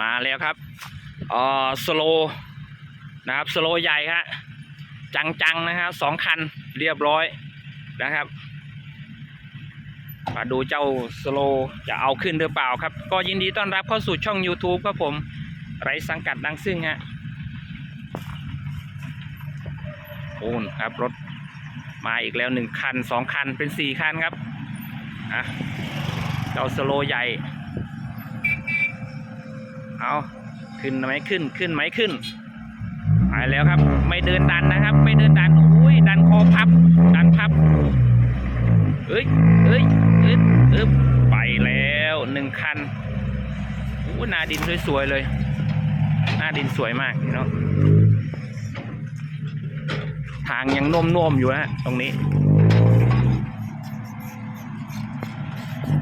มาแล้วครับเอ่อสโลนะครับสโลใหญ่ฮะจังๆนะครับสองคันเรียบร้อยนะครับมาดูเจ้าสโลจะเอาขึ้นหรือเปล่าครับ ก็ยินดีต้อนรับเข้าสู่ช่อง YouTube ครับผมไรสังกัดดังซึ่งฮะโอ้นครับรถมาอีกแล้วหนึ่งคันสองคันเป็นสี่คันครับอะเจ้าสโลใหญ่ เอาขึ้นไหมขึ้นขึ้นไหมขึ้นไปแล้วครับ ไม่เดินดันนะครับ ไม่เดินดันอุ้ยดันคอพับ ดันพับเอ้ยเอ้ยเอ้ยเอ้ยไปแล้วหนึ่งคันอู้นาดินสวยๆเลย หน้าดินสวยมากเนาะทางยังนุ่มๆอยู่ฮะตรงนี้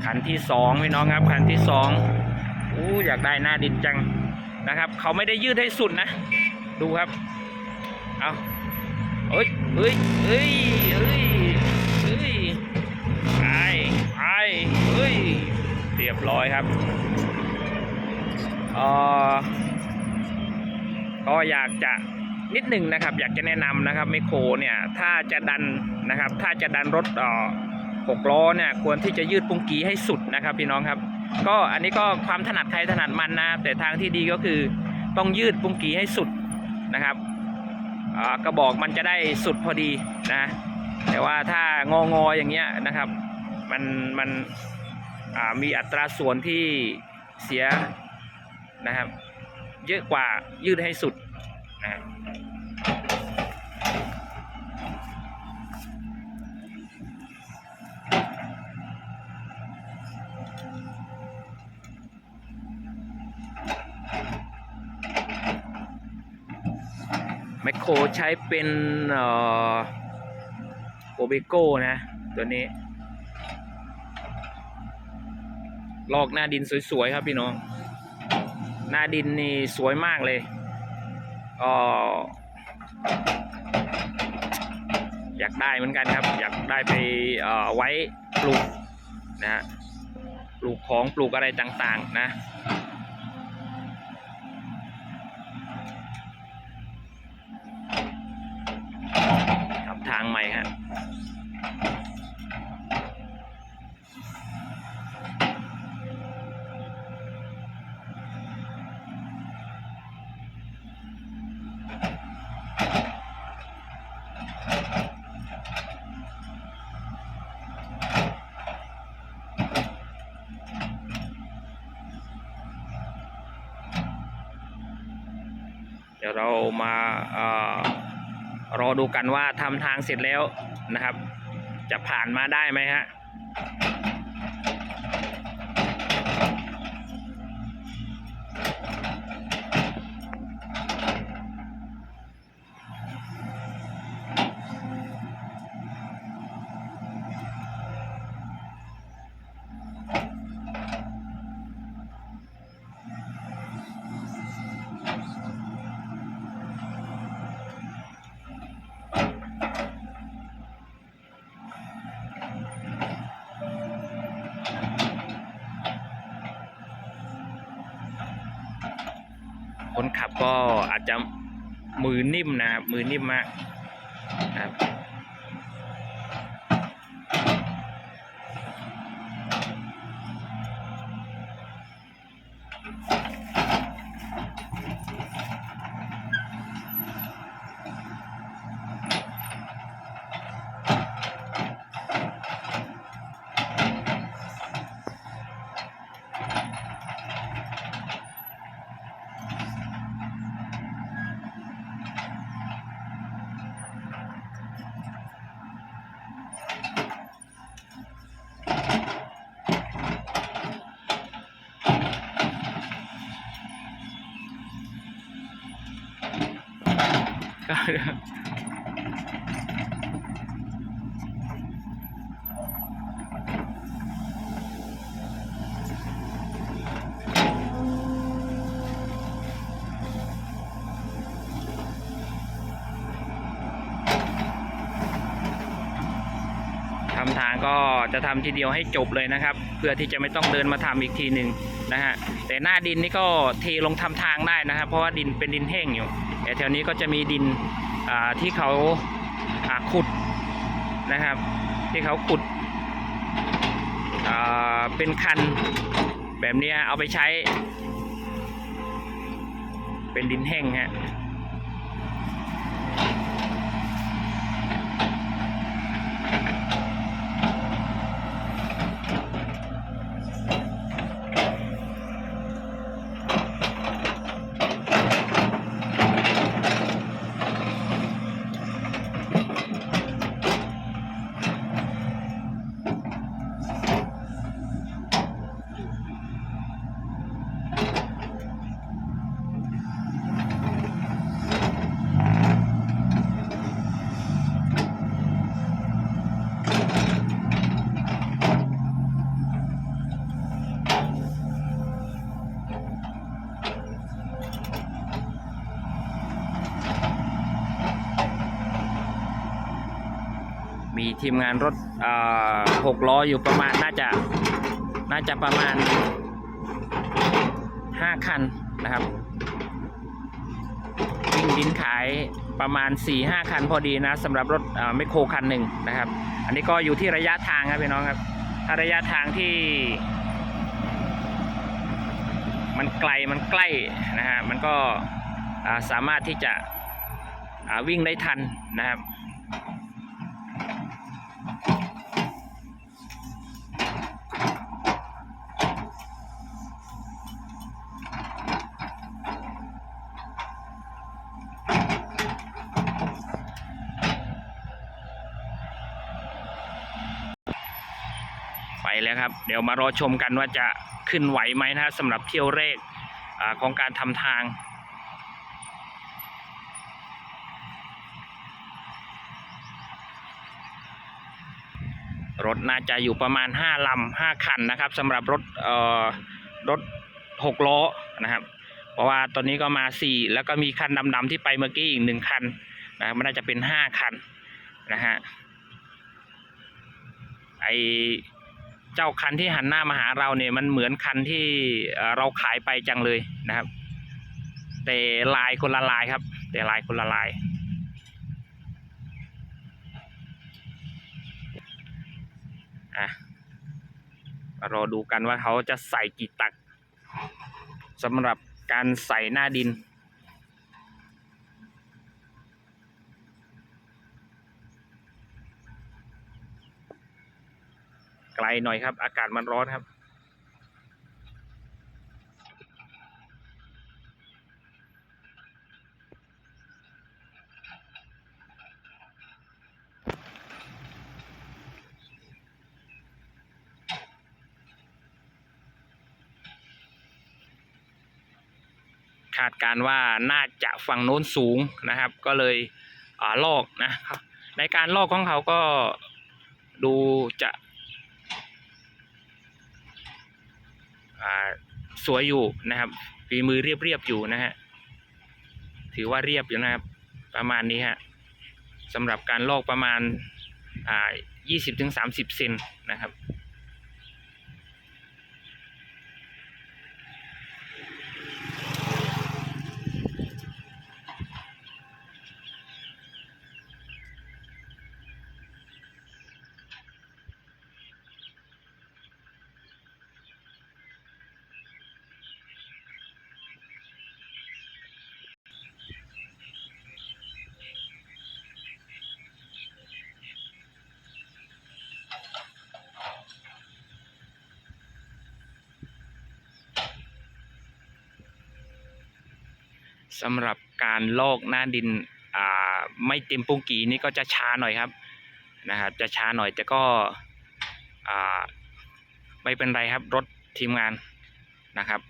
คันที่สองพี่น้องครับคันที่สอง อู้อยากได้หน้าดินจังนะครับ เขาไม่ได้ยืดให้สุดนะ ดูครับ เอาเอ้ยเอ้ยเอ้ยเอ้ยเอ้ยไปไปเฮ้ยเรียบร้อยครับเออก็อยากจะนิดหนึ่งนะครับ อยากจะแนะนำนะครับไมโครเนี่ย ถ้าจะดันนะครับ ถ้าจะดันรถอ่อหกล้อเนี่ย ควรที่จะยืดปุงกีให้สุดนะครับ พี่น้องครับ ก็อันนี้ก็ความถนัดใครถนัดมันนะแต่ทางที่ดีก็คือต้องยืดปุงกีให้สุดนะครับกระบอกมันจะได้สุดพอดีนะ แต่ว่าถ้างองออย่างเงี้ยนะครับ มันมันมีอัตราส่วนที่เสียนะครับ เยอะกว่ายืดให้สุดนะครับ มคโครใช้เป็นโอเบโก้นะ ตัวนี้ ลอกหน้าดินสวย ๆ ครับพี่น้อง หน้าดินนี่สวยมากเลยก็อยากได้เหมือนกันครับ อยากได้ไปไว้ปลูกนะฮะปลูกของปลูกอะไรต่าง ๆ นะ ทางใหม่ฮะเดี๋ยวเรามาอ่อ รอดูกันว่าทำทางเสร็จแล้วนะครับ จะผ่านมาได้ไหมฮะ ก็อาจจะมือนิ่มนะครับมือนิ่มมากนะครับ ก็ทำทางก็จะทำทีเดียวให้จบเลยนะครับ เพื่อที่จะไม่ต้องเดินมาทำอีกทีหนึ่งนะฮะแต่หน้าดินนี่ก็เทลงทำทางได้นะครับ เพราะว่าดินเป็นดินแห้งอยู่ แถวนี้ก็จะมีดินที่เขาาขุดนะครับ ที่เขาขุดเป็นคันแบบนี้เอาไปใช้ เป็นดินแห้งฮะ ทีมงานรถหกล้ออยู่ประมาณน่าจะน่าจะประมาณห้าคันนะครับวิ่งดินขายประมาณ4ี่หคันพอดีนะสำหรับรถไมโครคันหนึ่งนะครับ อันนี้ก็อยู่ที่ระยะทางครับพี่น้องครับถ้าระยะทางที่ มันไกลมันใกล้นะฮะมันก็สามารถที่จะวิ่งได้ทันนะครับ แล้วครับ เดี๋ยวมารอชมกันว่าจะขึ้นไหวไหมนะฮะสำหรับเที่ยวแรกอของการทำทางรถน่าจะอยู่ประมาณ 5 ลำ 5 คันนะครับสำหรับรถเอ่อรถ 6 ล้อนะครับ เพราะว่าตอนนี้ก็มา 4 แล้วก็มีคันดำๆที่ไปเมื่อกี้อีกหนึ่งคันนะมันน่าจะเป็น 5 คันนะฮะไอ เจ้าคันที่หันหน้ามาหาเราเนี่ยมันเหมือนคันที่เราขายไปจังเลยนะครับ แต่ลายคนละลายครับ แต่ลายคนละลายอะรอดูกันว่าเขาจะใส่กี่ตักสำหรับการใส่หน้าดิน ไกลหน่อยครับ อากาศมันร้อนครับ คาดการณ์ว่าน่าจะฝั่งโน้นสูงนะครับ ก็เลยอ่าลอกนะครับในการลอกของเขาก็ดูจะอ่า สวยอยู่นะครับฝีมือเรียบๆอยู่นะฮะถือว่าเรียบอยู่นะครับ ประมาณนี้ฮะสำหรับการลอกประมาณอ่า20-30 เซนนะครับ สำหรับการลอกหน้าดินไม่เต็มปุงกีนี่ก็จะช้าหน่อยครับนะครับ จะช้าหน่อยแต่ก็ไม่เป็นไรครับรถทีมงานนะครับ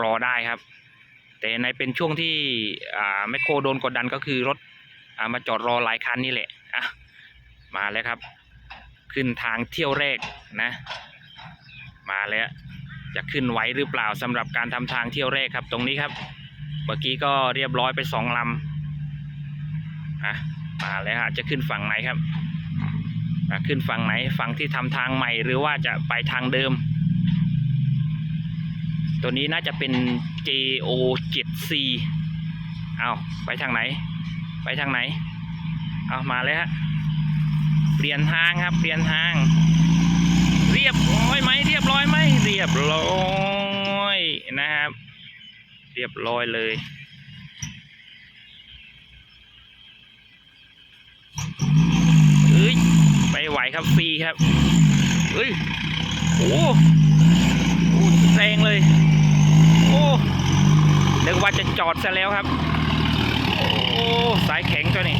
รอได้ครับ แต่ในเป็นช่วงที่แมคโครโดนกดดันก็คือรถอามาจอดรอหลายคันนี่แหละอะมาแล้วครับ ขึ้นทางเที่ยวแรกนะ มาแล้วจะขึ้นไหวหรือเปล่าสำหรับการทำทางเที่ยวแรกครับตรงนี้ครับ มื่อกี้ก็เรียบร้อยไปสองลำอะมาแล้วฮะจะขึ้นฝั่งไหนครับอะขึ้นฝั่งไหนฝั่งที่ทำทางใหม่หรือว่าจะไปทางเดิม ตัวนี้น่าจะเป็น JO 7 C เอาไปทางไหน ไปทางไหน เอามาเลยฮะเปลี่ยนทางครับเปลี่ยนทาง เรียบร้อยไหมเรียบร้อยไหมเรียบร้อยนะครับ เรียบร้อยเลย เฮ้ย ไปไหวครับฟรีครับ เฮ้ย โอ้โหแรงเลย โอ้นึกว่าจะจอดซะแล้วครับ โอ้ สายแข็งตัวนี้